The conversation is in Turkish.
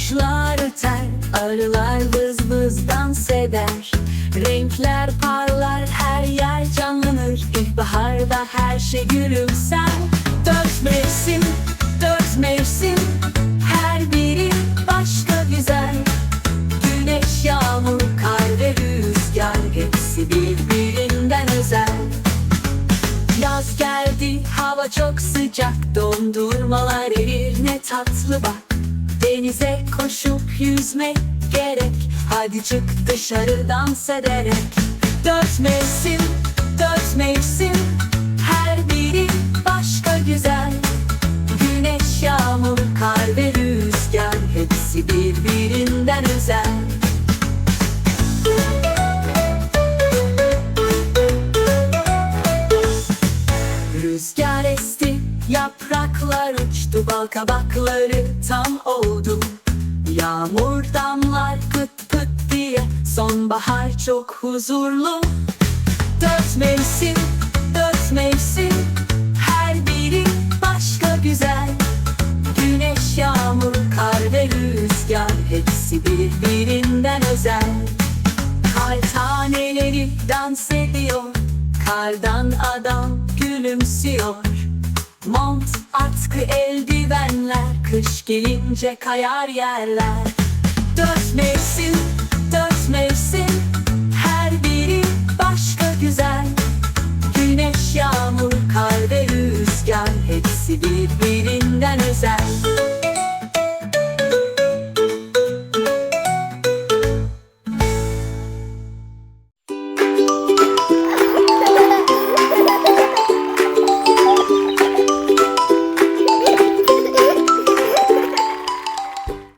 Kuşlar öter, arılar vız vız dans eder. Renkler parlar, her yer canlanır. İlkbaharda her şey gülümser. Dört mevsim, dört mevsim Her biri başka güzel. Güneş, yağmur, kar ve rüzgar Hepsi birbirinden özel. Yaz geldi, hava çok sıcak Dondurmalar erir, ne tatlı bak. Denize koşup yüzmek gerek. Hadi çık dışarı dans ederek Dört mevsim, dört mevsim. Her biri başka güzel. Güneş, yağmur, kar ve rüzgar Hepsi birbirinden özel. Rüzgar esti, yapraklar uçtu, bal kabakları tam oldu. Yağmur damlar pıt pıt diye, sonbahar çok huzurlu. Dört mevsim, dört mevsim, her biri başka güzel. Güneş, yağmur, kar ve rüzgar, hepsi birbirinden özel. Kar taneleri dans ediyor Kardan adam gülümsüyor Mont, atkı, eldivenler Kış gelince kayar yerler. Dört mevsim, dört mevsim Her biri başka güzel. Güneş, yağmur, kar ve rüzgar Hepsi birbirinden özel